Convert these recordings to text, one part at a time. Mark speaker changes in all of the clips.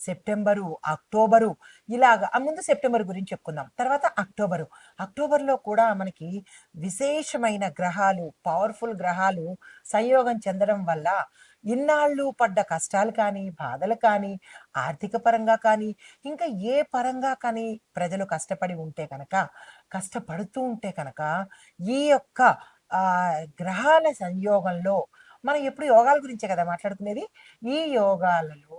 Speaker 1: September October ఇలాగ ఆ ముందు సెప్టెంబర్ గురించి చెప్పుకుందాం. తర్వాత అక్టోబరు. అక్టోబర్లో కూడా మనకి విశేషమైన గ్రహాలు పవర్ఫుల్ గ్రహాలు సంయోగం చెందడం వల్ల ఇన్నాళ్ళు పడ్డ కష్టాలు కానీ బాధలు కానీ ఆర్థిక పరంగా కానీ ఇంకా ఏ పరంగా కానీ ప్రజలు కష్టపడి ఉంటే కనుక కష్టపడుతూ ఉంటే కనుక ఈ యొక్క గ్రహాల సంయోగంలో మనం ఎప్పుడు యోగాల గురించే కదా మాట్లాడుకునేది? ఈ యోగాలలో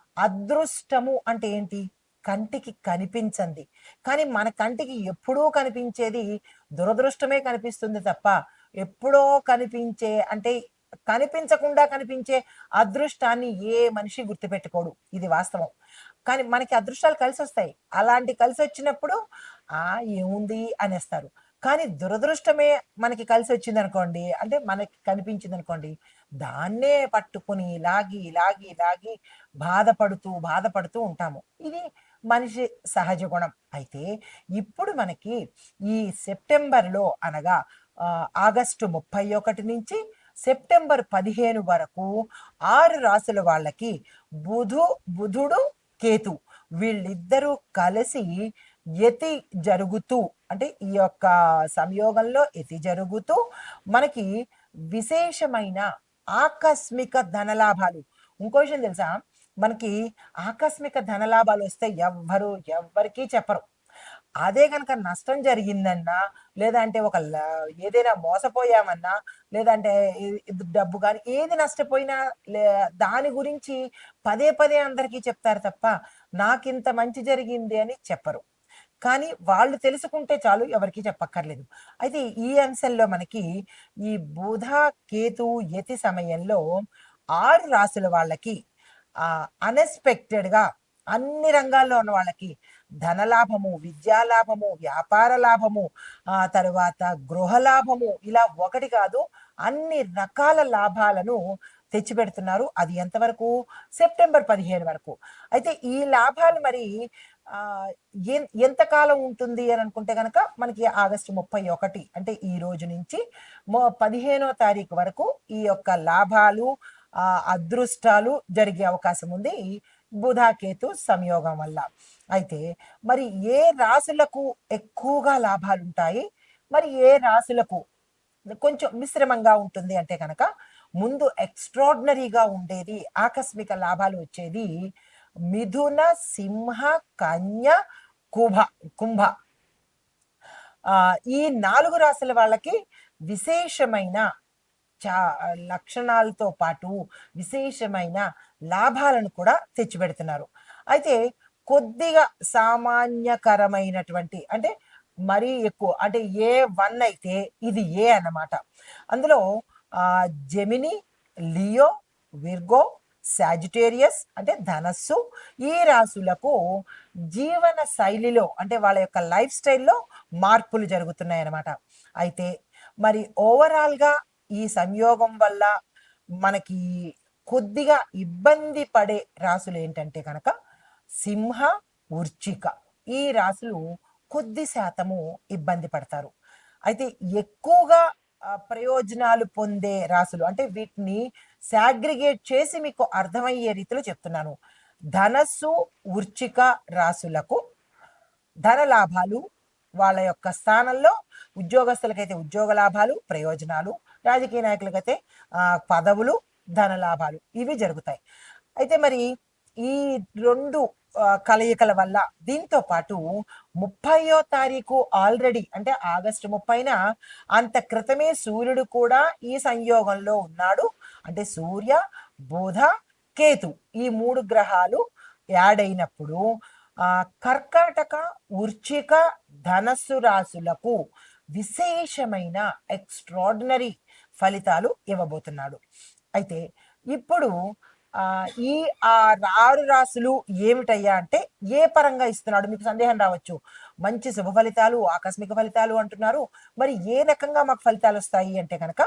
Speaker 1: అదృష్టము అంటే ఏంటి? కంటికి కనిపించంది. కానీ మన కంటికి ఎప్పుడూ కనిపించేది దురదృష్టమే కనిపిస్తుంది తప్ప ఎప్పుడో కనిపించే అంటే కనిపించకుండా కనిపించే అదృష్టాన్ని ఏ మనిషి గుర్తుపెట్టుకోడు. ఇది వాస్తవం. కానీ మనకి అదృష్టాలు కలిసి వస్తాయి అలాంటి కలిసి వచ్చినప్పుడు ఆ ఏముంది? అనేస్తారు. కానీ దురదృష్టమే మనకి కలిసి వచ్చింది అనుకోండి అంటే మనకి కనిపించింది అనుకోండి దాన్నే పట్టుకుని లాగి లాగి లాగి బాధపడుతూ బాధపడుతూ ఉంటాము. ఇది మనిషి సహజ గుణం. అయితే ఇప్పుడు మనకి ఈ సెప్టెంబర్లో అనగా ఆగస్టు ముప్పై ఒకటి నుంచి సెప్టెంబర్ పదిహేను వరకు ఆరు రాసుల వాళ్ళకి బుధు బుధుడు కేతు వీళ్ళిద్దరూ కలిసి యతి జరుగుతూ అంటే ఈ యొక్క సంయోగంలో యతి జరుగుతూ మనకి విశేషమైన ఆకస్మిక ధనలాభాలు. ఇంకో విషయం తెలుసా? మనకి ఆకస్మిక ధనలాభాలు వస్తే ఎవ్వరు ఎవ్వరికీ చెప్పరు. అదే కనుక నష్టం జరిగిందన్నా లేదంటే ఒక ల- ఏదైనా మోసపోయామన్నా లేదంటే డబ్బు కానీ ఏది నష్టపోయినా లే దాని గురించి పదే పదే అందరికీ చెప్తారు తప్ప నాకింత మంచి జరిగింది అని చెప్పరు. కానీ వాళ్ళు తెలుసుకుంటే చాలు ఎవరికి చెప్పక్కర్లేదు. అయితే ఈ అంశంలో మనకి ఈ బుధ కేతు యతి సమయంలో ఆరు రాసుల వాళ్ళకి ఆ అన్ఎక్స్పెక్టెడ్గా అన్ని రంగాల్లో ఉన్న వాళ్ళకి ధనలాభము విద్యా లాభము వ్యాపార లాభము ఆ తర్వాత గృహ లాభము ఇలా ఒకటి కాదు అన్ని రకాల లాభాలను తెచ్చిపెడుతున్నారు. అది ఎంతవరకు? సెప్టెంబర్ పదిహేను వరకు. అయితే ఈ లాభాలు మరి ఎంతకాలం ఉంటుంది అని అనుకుంటే కనుక మనకి ఆగస్టు ముప్పై ఒకటి అంటే ఈ రోజు నుంచి పదిహేనో తారీఖు వరకు ఈ యొక్క లాభాలు అదృష్టాలు జరిగే అవకాశం ఉంది బుధాకేతు సంయోగం వల్ల. అయితే మరి ఏ రాశులకు ఎక్కువగా లాభాలు ఉంటాయి? మరి ఏ రాశులకు కొంచెం మిశ్రమంగా ఉంటుంది అంటే కనుక ముందు ఎక్స్ట్రాడినరీగా ఉండేది ఆకస్మిక లాభాలు వచ్చేది మిథున సింహ కన్య కుభ కుంభ ఈ నాలుగు రాశుల వాళ్ళకి విశేషమైన చా లక్షణాలతో పాటు విశేషమైన లాభాలను కూడా తెచ్చిపెడుతున్నారు అయితే కొద్దిగా సామాన్యకరమైనటువంటి అంటే మరీ ఎక్కువ అంటే ఏ వన్ అయితే ఇది ఏ అన్నమాట అందులో జెమిని లియో విర్గో సాజిటేరియస్ అంటే ధనస్సు ఈ రాశులకు జీవన శైలిలో అంటే వాళ్ళ యొక్క లైఫ్ స్టైల్లో మార్పులు జరుగుతున్నాయి అన్నమాట అయితే మరి ఓవరాల్గా ఈ సంయోగం వల్ల మనకి కొద్దిగా ఇబ్బంది పడే రాసులు ఏంటంటే కనుక సింహ ఉర్చిక ఈ రాసులు కొద్ది శాతము ఇబ్బంది పడతారు. అయితే ఎక్కువగా ప్రయోజనాలు పొందే రాసులు అంటే వీటిని శాగ్రిగేట్ చేసి మీకు అర్థమయ్యే రీతిలో చెప్తున్నాను. ధనస్సు వృచ్చిక రాసులకు ధన లాభాలు వాళ్ళ యొక్క స్థానంలో ఉద్యోగస్తులకైతే ఉద్యోగ లాభాలు ప్రయోజనాలు రాజకీయ నాయకులకైతే పదవులు ధన లాభాలు ఇవి జరుగుతాయి. అయితే మరి ఈ రెండు కలయికల వల్ల దీంతో పాటు ముప్పయో తారీఖు ఆల్రెడీ అంటే ఆగస్టు ముప్పైన అంత క్రితమే సూర్యుడు కూడా ఈ సంయోగంలో ఉన్నాడు. అంటే సూర్య బుధ కేతు ఈ మూడు గ్రహాలు యాడ్ అయినప్పుడు కర్కాటక ఉర్చిక ధనస్సు రాశులకు విశేషమైన ఎక్స్ట్రాడినరీ ఫలితాలు ఇవ్వబోతున్నాడు. అయితే ఇప్పుడు ఈ ఆ ఆరు రాశులు ఏమిటయ్యా అంటే ఏ పరంగా ఇస్తున్నాడు? మీకు సందేహం రావచ్చు. మంచి శుభ ఫలితాలు ఆకస్మిక ఫలితాలు అంటున్నారు. మరి ఏ రకంగా మాకు ఫలితాలు వస్తాయి అంటే కనుక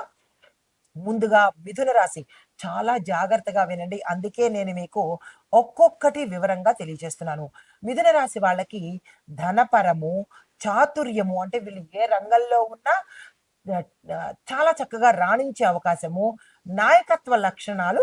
Speaker 1: ముందుగా మిథున రాశి చాలా జాగ్రత్తగా వినండి. అందుకే నేను మీకు ఒక్కొక్కటి వివరంగా తెలియజేస్తున్నాను. మిథున రాశి వాళ్ళకి ధనపరము చాతుర్యము అంటే వీళ్ళు ఏ రంగంలో ఉన్నా చాలా చక్కగా రాణించే అవకాశము నాయకత్వ లక్షణాలు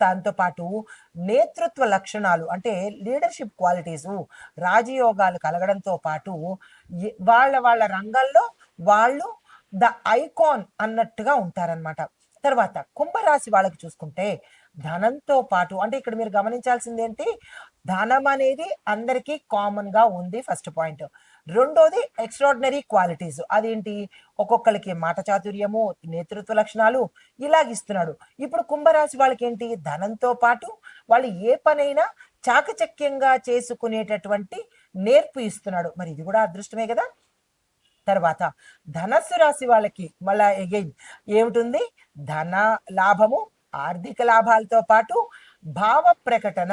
Speaker 1: దాంతో పాటు నేతృత్వ లక్షణాలు అంటే లీడర్షిప్ క్వాలిటీస్ రాజయోగాలు కలగడంతో పాటు వాళ్ళ వాళ్ళ రంగంలో వాళ్ళు ద ఐకాన్ అన్నట్టుగా ఉంటారన్నమాట. తర్వాత కుంభరాశి వాళ్ళకి చూసుకుంటే ధనంతో పాటు అంటే ఇక్కడ మీరు గమనించాల్సింది ఏంటి ధనం అనేది అందరికీ కామన్గా ఉంది ఫస్ట్ పాయింట్. రెండోది ఎక్స్ట్రాడినరీ క్వాలిటీస్ అదేంటి? ఒక్కొక్కరికి మాట చాతుర్యము నేతృత్వ లక్షణాలు ఇలాగిస్తున్నాడు ఇప్పుడు కుంభరాశి వాళ్ళకి ఏంటి ధనంతో పాటు వాళ్ళు ఏ పనైనా చాకచక్యంగా చేసుకునేటటువంటి నేర్పు ఇస్తున్నాడు. మరి ఇది కూడా అదృష్టమే కదా? తర్వాత ధనస్సు రాశి వాళ్ళకి మళ్ళా అగైన్ ఏమిటుంది? ధన లాభము ఆర్థిక లాభాలతో పాటు భావ ప్రకటన.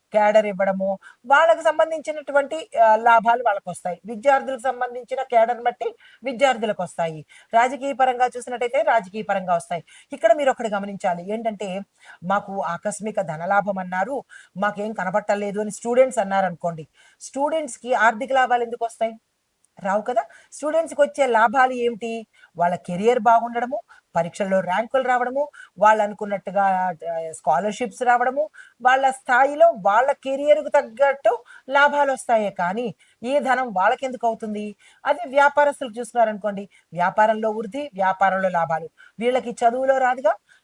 Speaker 1: క్యాడర్ ఇవ్వడము వాళ్ళకి సంబంధించినటువంటి లాభాలు వాళ్ళకు వస్తాయి విద్యార్థులకు సంబంధించిన క్యాడర్ బట్టి విద్యార్థులకు వస్తాయి రాజకీయ పరంగా చూసినట్టయితే రాజకీయ పరంగా వస్తాయి. ఇక్కడ మీరు ఒకటి గమనించాలి. ఏంటంటే మాకు ఆకస్మిక ధనలాభం అన్నారు. మాకేం కనబట్టలేదు అని స్టూడెంట్స్ అన్నారు అనుకోండి స్టూడెంట్స్కి ఆర్థిక లాభాలు ఎందుకు వస్తాయి రావు కదా? స్టూడెంట్స్కి వచ్చే లాభాలు ఏమిటి? వాళ్ళ కెరియర్ బాగుండడము పరీక్షల్లో ర్యాంకులు రావడము వాళ్ళు అనుకున్నట్టుగా స్కాలర్షిప్స్ రావడము వాళ్ళ స్థాయిలో వాళ్ళ కెరియర్కు తగ్గట్టు లాభాలు వస్తాయే కానీ ఈ ధనం వాళ్ళకెందుకు అవుతుంది? అదే వ్యాపారస్తులకు చూస్తున్నారనుకోండి. వ్యాపారంలో వృద్ధి వ్యాపారంలో లాభాలు. వీళ్ళకి చదువులో రాదుగా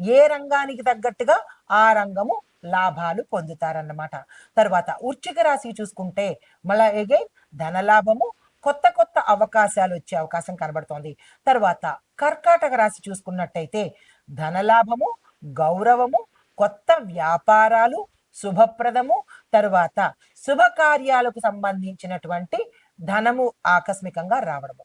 Speaker 1: ఏ రంగానికి తగ్గట్టుగా ఆ రంగము లాభాలు పొందుతారన్నమాట. తర్వాత ఉచ్చిక రాశి చూసుకుంటే మళ్ళా ఎగైన్ ధనలాభము కొత్త కొత్త అవకాశాలు వచ్చే అవకాశం కనబడుతోంది. తర్వాత కర్కాటక రాశి చూసుకున్నట్టయితే ధనలాభము గౌరవము కొత్త వ్యాపారాలు శుభప్రదము తరువాత శుభకార్యాలకు సంబంధించినటువంటి ధనము ఆకస్మికంగా రావడము.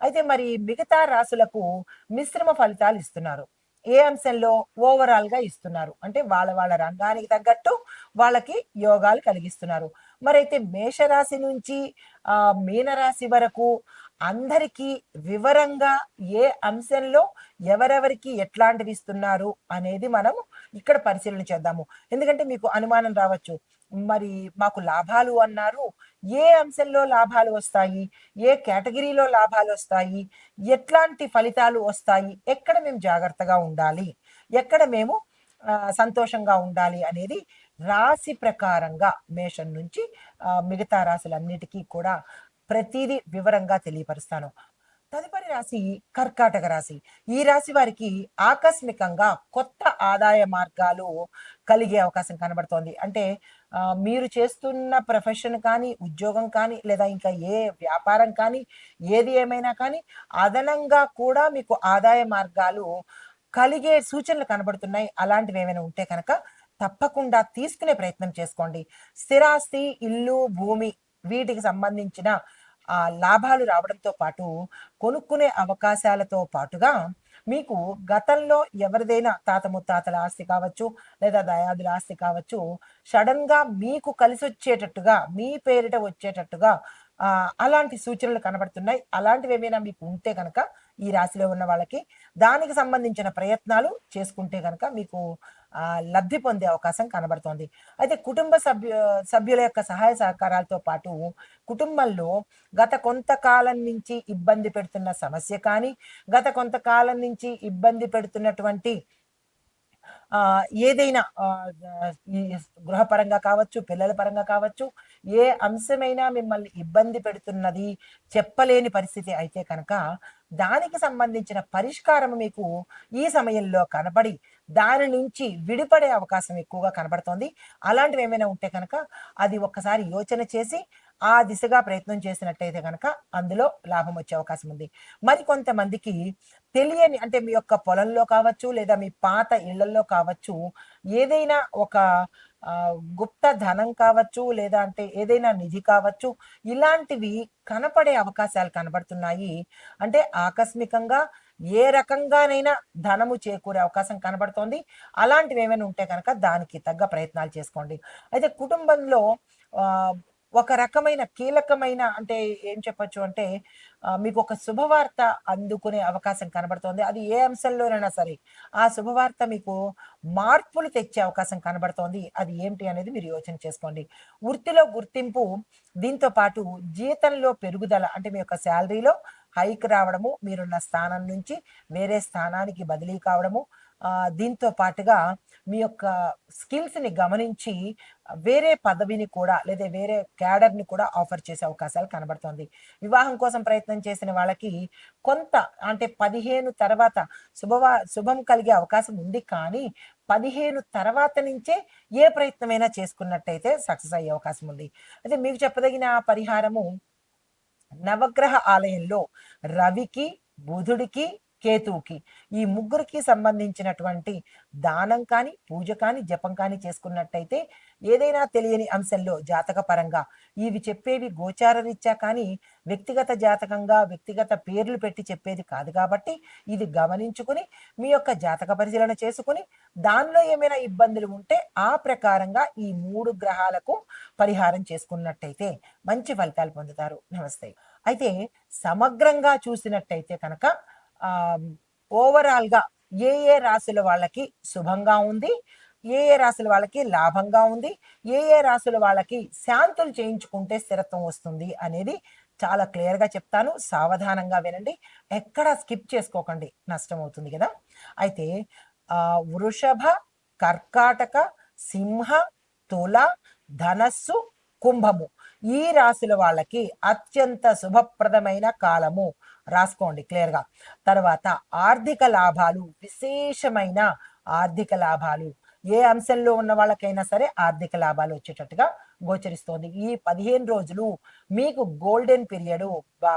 Speaker 1: అయితే మరి మిగతా రాసులకు మిశ్రమ ఫలితాలు ఇస్తున్నారు. ఏ అంశంలో ఓవరాల్గా ఇస్తున్నారు? అంటే వాళ్ళ వాళ్ళ రంగానికి తగ్గట్టు వాళ్ళకి యోగాలు కలిగిస్తున్నారు. మరైతే మేషరాశి నుంచి ఆ మీనరాశి వరకు అందరికీ వివరంగా ఏ అంశంలో ఎవరెవరికి ఎట్లాంటివి ఇస్తున్నారు అనేది మనం ఇక్కడ పరిశీలన చేద్దాము. ఎందుకంటే మీకు అనుమానం రావచ్చు. మరి మాకు లాభాలు అన్నారు ఏ అంశంలో లాభాలు వస్తాయి? ఏ కేటగిరీలో లాభాలు వస్తాయి? ఎట్లాంటి ఫలితాలు వస్తాయి? ఎక్కడ మేము జాగ్రత్తగా ఉండాలి? ఎక్కడ మేము సంతోషంగా ఉండాలి అనేది రాశి ప్రకారంగా మేషం నుంచి మిగతా రాశులన్నిటికీ కూడా ప్రతిదీ వివరంగా తెలియపరుస్తాను. తదుపరి రాశి కర్కాటక రాశి. ఈ రాశి వారికి ఆకస్మికంగా కొత్త ఆదాయ మార్గాలు కలిగే అవకాశం కనబడుతోంది. అంటే మీరు చేస్తున్న ప్రొఫెషన్ కానీ ఉద్యోగం కానీ లేదా ఇంకా ఏ వ్యాపారం కానీ ఏది ఏమైనా కానీ అదనంగా కూడా మీకు ఆదాయ మార్గాలు కలిగే సూచనలు కనబడుతున్నాయి. అలాంటివి ఏమైనా ఉంటే కనుక తప్పకుండా తీసుకునే ప్రయత్నం చేసుకోండి. స్థిరాస్తి ఇల్లు భూమి వీటికి సంబంధించిన ఆ లాభాలు రావడంతో పాటు కొనుక్కునే అవకాశాలతో పాటుగా మీకు గతంలో ఎవరిదైనా తాత ముత్తాతల ఆస్తి కావచ్చు లేదా దయాదుల ఆస్తి కావచ్చు సడన్గా మీకు కలిసి వచ్చేటట్టుగా మీ పేరిట వచ్చేటట్టుగా ఆ అలాంటి సూచనలు కనబడుతున్నాయి. అలాంటివి ఏమైనా మీకు ఉంటే కనుక ఈ రాశిలో ఉన్న వాళ్ళకి దానికి సంబంధించిన ప్రయత్నాలు చేసుకుంటే కనుక మీకు లబ్ధి పొందే అవకాశం కనబడుతోంది. అయితే కుటుంబ సభ్యు సభ్యుల యొక్క సహాయ సహకారాలతో పాటు కుటుంబంలో గత కొంతకాలం నుంచి ఇబ్బంది పెడుతున్న సమస్య కానీ గత కొంతకాలం నుంచి ఇబ్బంది పెడుతున్నటువంటి ఆ ఏదైనా గృహపరంగా కావచ్చు పిల్లల పరంగా కావచ్చు ఏ అంశమైనా మిమ్మల్ని ఇబ్బంది పెడుతున్నది చెప్పలేని పరిస్థితి అయితే కనుక దానికి సంబంధించిన పరిష్కారం మీకు ఈ సమయంలో కనబడి దాని నుంచి విడిపడే అవకాశం ఎక్కువగా కనబడుతోంది. అలాంటివి ఏమైనా ఉంటే కనుక అది ఒక్కసారి యోచన చేసి ఆ దిశగా ప్రయత్నం చేసినట్టయితే కనుక అందులో లాభం వచ్చే అవకాశం ఉంది. మరి కొంతమందికి తెలియని అంటే మీ యొక్క పొలంలో కావచ్చు లేదా మీ పాత ఇళ్ళలో కావచ్చు ఏదైనా ఒక గుప్త ధనం కావచ్చు లేదా అంటే ఏదైనా నిధి కావచ్చు ఇలాంటివి కనపడే అవకాశాలు కనబడుతున్నాయి. అంటే ఆకస్మికంగా ఏ రకంగానైనా ధనము చేకూరే అవకాశం కనబడుతోంది. అలాంటివి ఏమైనా ఉంటే కనుక దానికి తగ్గ ప్రయత్నాలు చేసుకోండి. అయితే కుటుంబంలో ఒక రకమైన కీలకమైన అంటే ఏం చెప్పొచ్చు అంటే మీకు ఒక శుభవార్త అందుకునే అవకాశం కనబడుతోంది. అది ఏ అంశంలోనైనా సరే ఆ శుభవార్త మీకు మార్పులు తెచ్చే అవకాశం కనబడుతోంది. అది ఏంటి అనేది మీరు యోచన చేసుకోండి. వృత్తిలో గుర్తింపు దీంతో పాటు జీతంలో పెరుగుదల అంటే మీ యొక్క శాలరీలో హైక్ రావడము మీరున్న స్థానం నుంచి వేరే స్థానానికి బదిలీ కావడము దీంతో పాటుగా మీ యొక్క స్కిల్స్ని గమనించి వేరే పదవిని కూడా లేదా వేరే క్యాడర్ని కూడా ఆఫర్ చేసే అవకాశాలు కనబడుతోంది. వివాహం కోసం ప్రయత్నం చేసిన వాళ్ళకి కొంత అంటే పదిహేను తర్వాత శుభవా శుభం కలిగే అవకాశం ఉంది కానీ పదిహేను తర్వాత నుంచే ఏ ప్రయత్నమైనా చేసుకున్నట్టయితే సక్సెస్ అయ్యే అవకాశం ఉంది. అయితే మీకు చెప్పదగిన పరిహారము నవగ్రహ ఆలయంలో రవికి బుధుడికి కేతువుకి. ఈ ముగ్గురికి సంబంధించినటువంటి దానం కానీ పూజ కానీ జపం కానీ చేసుకున్నట్టయితే ఏదైనా తెలియని అంశంలో జాతక పరంగా ఇవి చెప్పేవి గోచార రీత్యా కానీ వ్యక్తిగత జాతకంగా వ్యక్తిగత పేర్లు పెట్టి చెప్పేది కాదు కాబట్టి ఇది గమనించుకుని మీ యొక్క జాతక పరిశీలన చేసుకుని దానిలో ఏమైనా ఇబ్బందులు ఉంటే ఆ ప్రకారంగా ఈ మూడు గ్రహాలకు పరిహారం చేసుకున్నట్టయితే మంచి ఫలితాలు పొందుతారు. నమస్తే. అయితే సమగ్రంగా చూసినట్టయితే కనుక ఓవరాల్గా ఏ ఏ రాశుల వాళ్ళకి శుభంగా ఉంది ఏ ఏ రాశుల వాళ్ళకి లాభంగా ఉంది ఏ ఏ రాశుల వాళ్ళకి శాంతులు చేయించుకుంటే స్థిరత్వం వస్తుంది అనేది చాలా క్లియర్గా చెప్తాను. సావధానంగా వినండి. ఎక్కడ స్కిప్ చేసుకోకండి. నష్టం అవుతుంది కదా. అయితే వృషభ కర్కాటక సింహ తుల ధనస్సు కుంభము ఈ రాశుల వాళ్ళకి అత్యంత శుభప్రదమైన కాలము. రాసుకోండి క్లియర్గా తర్వాత ఆర్థిక లాభాలు విశేషమైన ఆర్థిక లాభాలు. ఏ అంశంలో ఉన్న వాళ్ళకైనా సరే ఆర్థిక లాభాలు వచ్చేటట్టుగా గోచరిస్తోంది. ఈ పదిహేను రోజులు మీకు గోల్డెన్ పీరియడ్ బా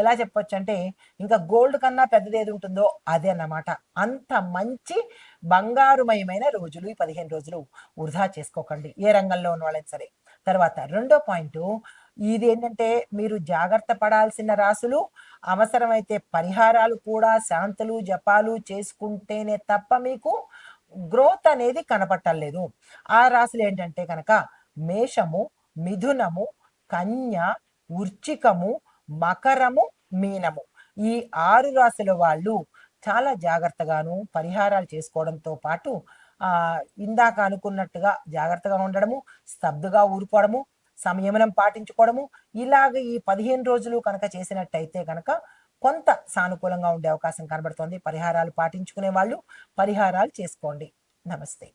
Speaker 1: ఎలా చెప్పొచ్చు అంటే ఇంకా గోల్డ్ కన్నా పెద్దది ఏది ఉంటుందో అదే అన్నమాట. అంత మంచి బంగారుమయమైన రోజులు ఈ పదిహేను రోజులు వృధా చేసుకోకండి ఏ రంగంలో ఉన్న వాళ్ళైనా సరే. తర్వాత రెండో పాయింట్ ఇది ఏంటంటే మీరు జాగ్రత్త పడాల్సిన రాసులు అవసరమైతే పరిహారాలు కూడా శాంతులు జపాలు చేసుకుంటేనే తప్ప మీకు గ్రోత్ అనేది కనపట్టలేదు. ఆ రాశులు ఏంటంటే కనుక మేషము మిథునము కన్య ఉర్చికము మకరము మీనము. ఈ ఆరు రాశుల వాళ్ళు చాలా జాగ్రత్తగాను పరిహారాలు చేసుకోవడంతో పాటు ఆ ఇందాక అనుకున్నట్టుగా జాగ్రత్తగా ఉండడము స్తబ్దుగా ఊరుకోవడము సంయమనం పాటించుకోవడము. ఇలాగ ఈ పదిహేను రోజులు కనుక చేసినట్టయితే కనుక కొంత సానుకూలంగా ఉండే అవకాశం కనబడుతోంది. పరిహారాలు పాటించుకునే వాళ్ళు పరిహారాలు చేసుకోండి. నమస్తే.